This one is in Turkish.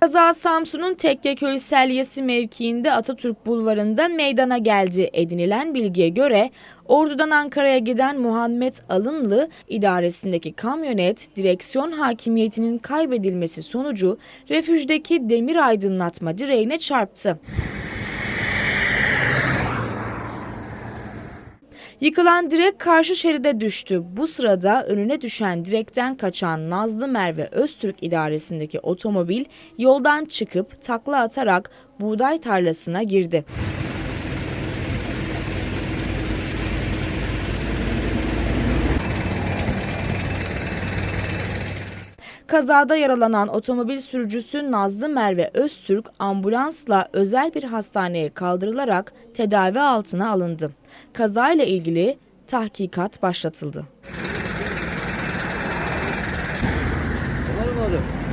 Kaza Samsun'un Tekkeköy Selyesi mevkiinde Atatürk Bulvarı'nda meydana geldi. Edinilen bilgiye göre Ordu'dan Ankara'ya giden Muhammed Alınlı idaresindeki kamyonet direksiyon hakimiyetinin kaybedilmesi sonucu refüjdeki demir aydınlatma direğine çarptı. Yıkılan direk karşı şeride düştü. Bu sırada önüne düşen direkten kaçan Nazlı Merve Öztürk idaresindeki otomobil yoldan çıkıp takla atarak buğday tarlasına girdi. Kazada yaralanan otomobil sürücüsü Nazlı Merve Öztürk ambulansla özel bir hastaneye kaldırılarak tedavi altına alındı. Kazayla ilgili tahkikat başlatıldı. Mı oğlum?